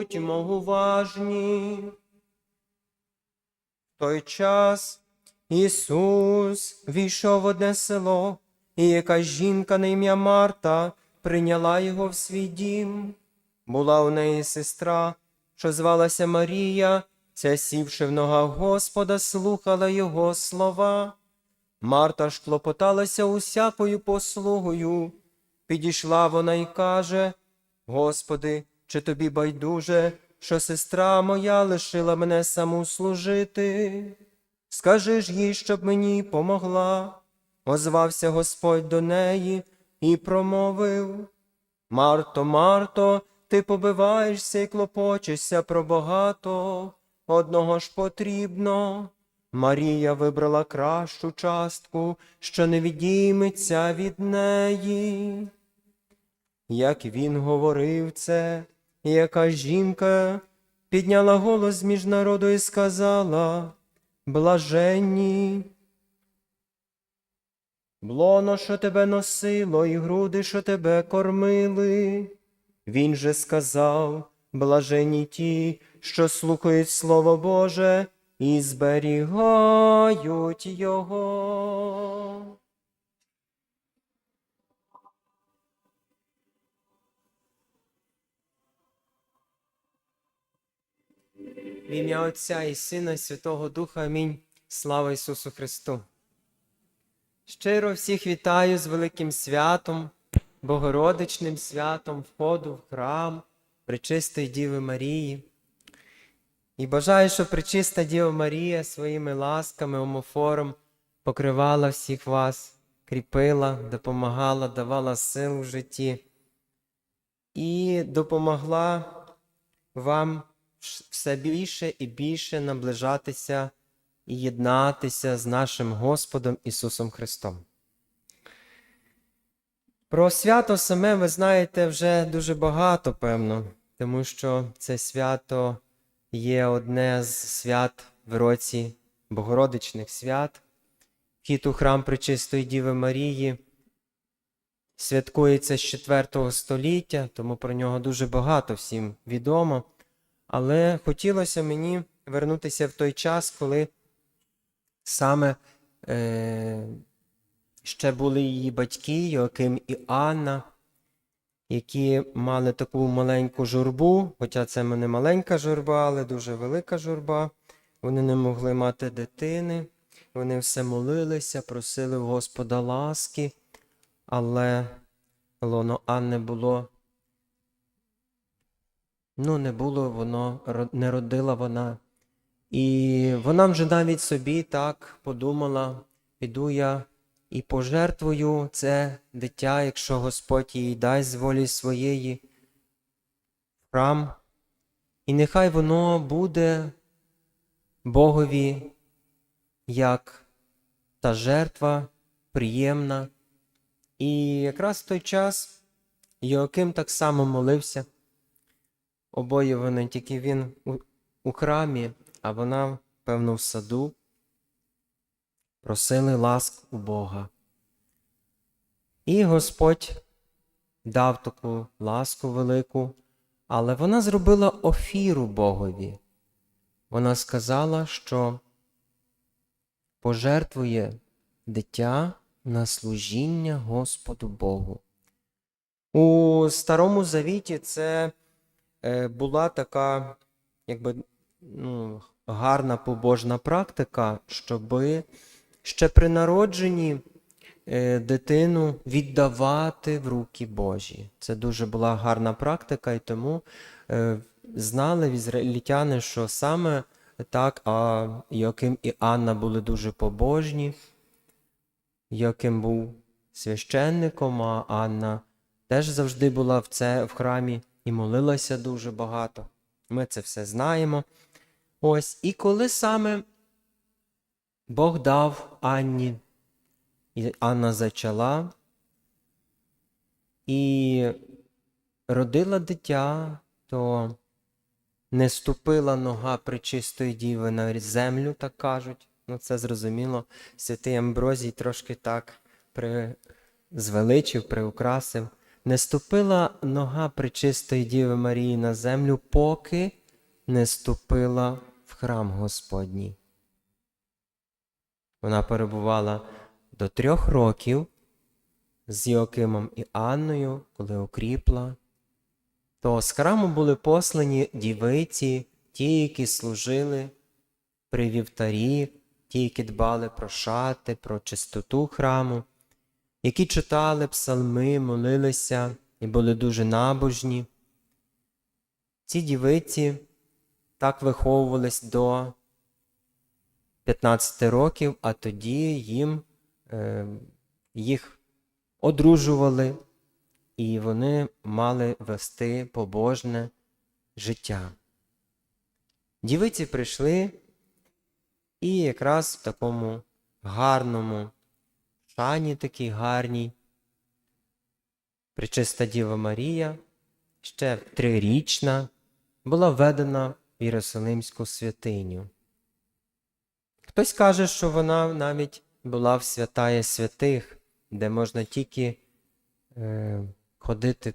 Будьмо уважні. В той час Ісус війшов в одне село, і якась жінка на ім'я Марта прийняла його в свій дім. Була у неї сестра, що звалася Марія, ця сівши в ногах Господа, слухала його слова. Марта ж клопоталася усякою послугою. Підійшла вона й каже: Господи, чи тобі байдуже, що сестра моя лишила мене саму служити? Скажи ж їй, щоб мені помогла. Озвався Господь до неї і промовив. Марто, Марто, ти побиваєшся і клопочешся про багато, одного ж потрібно. Марія вибрала кращу частку, що не відійметься від неї. Як він говорив це, яка жінка підняла голос між народу і сказала Блаженні. Блоно, що тебе носило, і груди, що тебе кормили. Він же сказав, блажені ті, що слухають Слово Боже і зберігають його. В ім'я Отця і Сина, і Святого Духа. Амінь. Слава Ісусу Христу. Щиро всіх вітаю з великим святом, Богородичним святом входу в храм Пречистої Діви Марії. І бажаю, щоб Пречиста Діва Марія своїми ласками, омофором покривала всіх вас, кріпила, допомагала, давала сил в житті і допомогла вам все більше і більше наближатися і єднатися з нашим Господом Ісусом Христом. Про свято саме ви знаєте вже дуже багато, певно, тому що це свято є одне з свят в році Богородичних свят. Вхід у храм Пречистої Діви Марії святкується з 4 століття, тому про нього дуже багато всім відомо. Але хотілося мені вернутися в той час, коли саме е, ще були її батьки, Йоаким і Анна, які мали таку маленьку журбу, хоча це не маленька журба, але дуже велика журба. Вони не могли мати дитини, вони все молилися, просили в Господа ласки, але лоно Анни було ну, не було воно, не родила вона. І вона вже навіть собі так подумала, піду я і пожертвую це дитя, якщо Господь їй дасть з волі своєї храм. І нехай воно буде Богові як та жертва приємна. І якраз в той час Йоаким так само молився. Обоє вони, тільки він у, у храмі, а вона, певно, в саду. Просили ласк у Бога. І Господь дав таку ласку велику, але вона зробила офіру Богові. Вона сказала, що пожертвує дитя на служіння Господу Богу. У Старому Завіті це була така, якби ну, гарна побожна практика, щоби ще при народженні е, дитину віддавати в руки Божі. Це дуже була гарна практика, і тому е, знали ізраїльтяни, що саме так, а Йоаким і Анна були дуже побожні. Йоаким був священником, а Анна теж завжди була в, це, в храмі і молилася дуже багато. Ми це все знаємо. Ось, і коли саме Бог дав Анні, і Анна зачала і родила дитя, то не ступила нога пречистої діви на землю, так кажуть. Ну, це зрозуміло. Святий Амброзій трошки так при... звеличив, приукрасив не ступила нога пречистої Діви Марії на землю, поки не ступила в храм Господній. Вона перебувала до трьох років з Йоакимом і Анною, коли окріпла. То з храму були послані дівиці, ті, які служили при вівтарі, ті, які дбали про шати, про чистоту храму, які читали псалми, молилися і були дуже набожні. Ці дівиці так виховувались до 15 років, а тоді їм е, їх одружували, і вони мали вести побожне життя. Дівиці прийшли і якраз в такому гарному шані такій гарній. Пречиста Діва Марія, ще трирічна, була введена в Єрусалимську святиню. Хтось каже, що вона навіть була в святає святих, де можна тільки е, ходити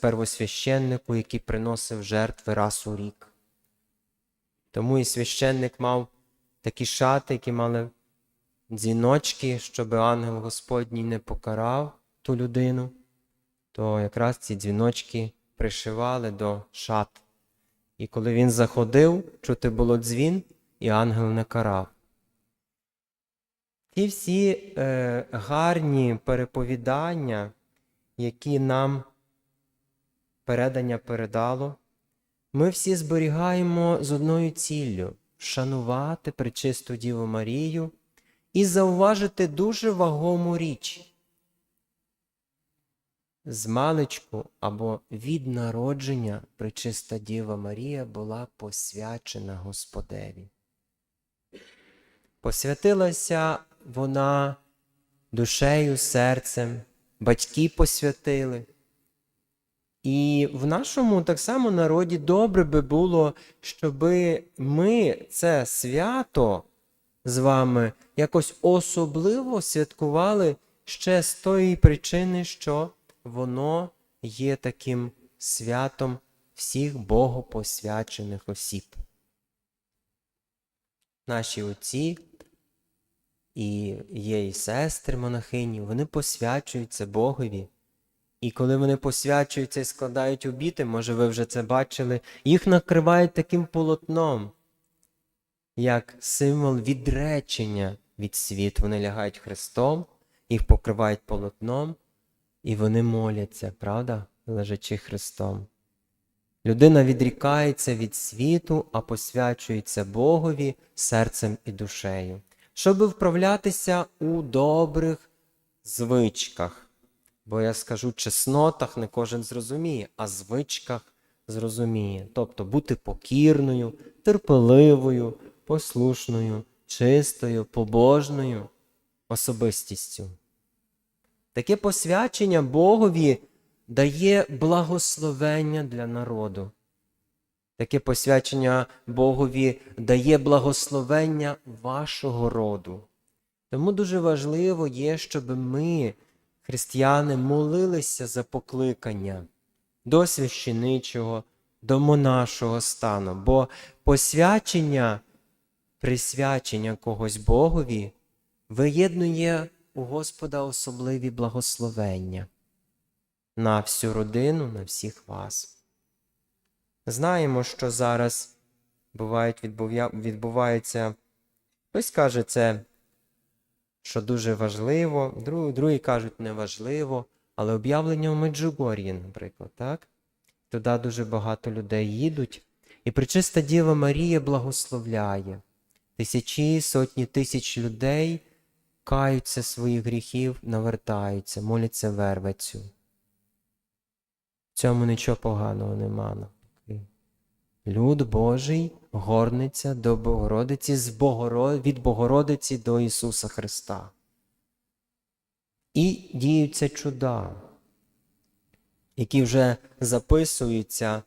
первосвященнику, який приносив жертви раз у рік. Тому і священник мав такі шати, які мали дзвіночки, щоб ангел Господній не покарав ту людину, то якраз ці дзвіночки пришивали до шат. І коли він заходив, чути було дзвін, і ангел не карав. Ті всі е, гарні переповідання, які нам передання передало, ми всі зберігаємо з одною ціллю шанувати Пречисту Діву Марію і зауважити дуже вагому річ. З маличку або від народження Пречиста Діва Марія була посвячена Господеві. Посвятилася вона душею, серцем, батьки посвятили. І в нашому так само народі добре би було, щоб ми це свято з вами якось особливо святкували ще з тої причини, що воно є таким святом всіх богопосвячених осіб. Наші отці і є і сестри монахині, вони посвячуються Богові. І коли вони посвячуються і складають обіти, може ви вже це бачили, їх накривають таким полотном, як символ відречення від світу. Вони лягають хрестом, їх покривають полотном, і вони моляться, правда, лежачи хрестом. Людина відрікається від світу, а посвячується Богові серцем і душею, щоб вправлятися у добрих звичках. Бо я скажу, чеснотах не кожен зрозуміє, а звичках зрозуміє. Тобто бути покірною, терпеливою, послушною, чистою, побожною особистістю. Таке посвячення Богові дає благословення для народу. Таке посвячення Богові дає благословення вашого роду. Тому дуже важливо є, щоб ми, християни, молилися за покликання до священичого, до монашого стану, бо посвячення, присвячення когось Богові виєднує у Господа особливі благословення на всю родину, на всіх вас. Знаємо, що зараз бувають, відбувається, хтось каже це, що дуже важливо, другі, другі кажуть неважливо, але об'явлення в Меджугор'ї, наприклад, так? Туди дуже багато людей їдуть, і причиста Діва Марія благословляє. Тисячі, сотні тисяч людей каються своїх гріхів, навертаються, моляться вервецю. В цьому нічого поганого нема. Люд Божий горниться до Богородиці з Богоро... від Богородиці до Ісуса Христа. І діються чуда, які вже записуються,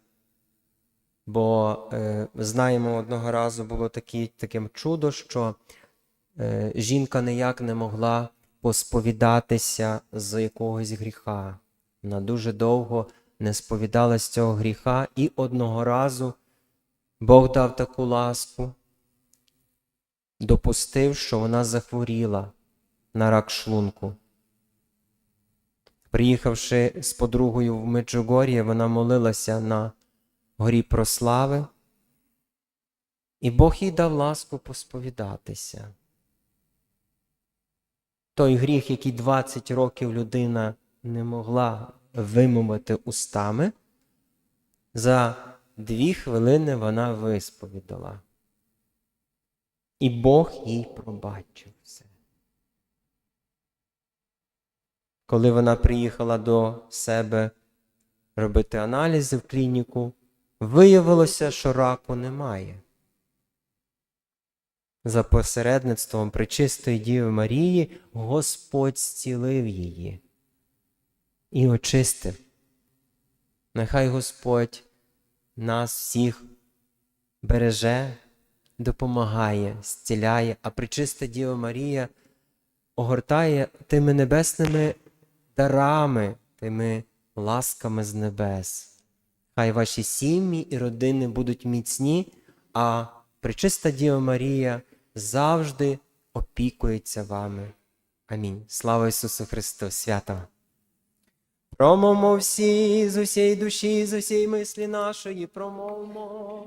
бо е, знаємо, одного разу було такі, таке чудо, що е, жінка ніяк не могла посповідатися з якогось гріха. Вона дуже довго не сповідалась цього гріха, і одного разу Бог дав таку ласку, допустив, що вона захворіла на рак шлунку. Приїхавши з подругою в Меджугор'я, вона молилася на горі прослави, і Бог їй дав ласку посповідатися. Той гріх, який 20 років людина не могла вимовити устами, за дві хвилини вона висповідала. І Бог їй пробачив все. Коли вона приїхала до себе робити аналізи в клініку, виявилося, що раку немає. За посередництвом Пречистої Діви Марії Господь зцілив її і очистив. Нехай Господь нас всіх береже, допомагає, зціляє, а Пречиста Діва Марія огортає тими небесними дарами, тими ласками з небес. Хай ваші сім'ї і родини будуть міцні, а Пречиста Діва Марія завжди опікується вами. Амінь. Слава Ісусу Христу, свято! Промовмо всі з усієї душі, з усієї мислі нашої, промовмо.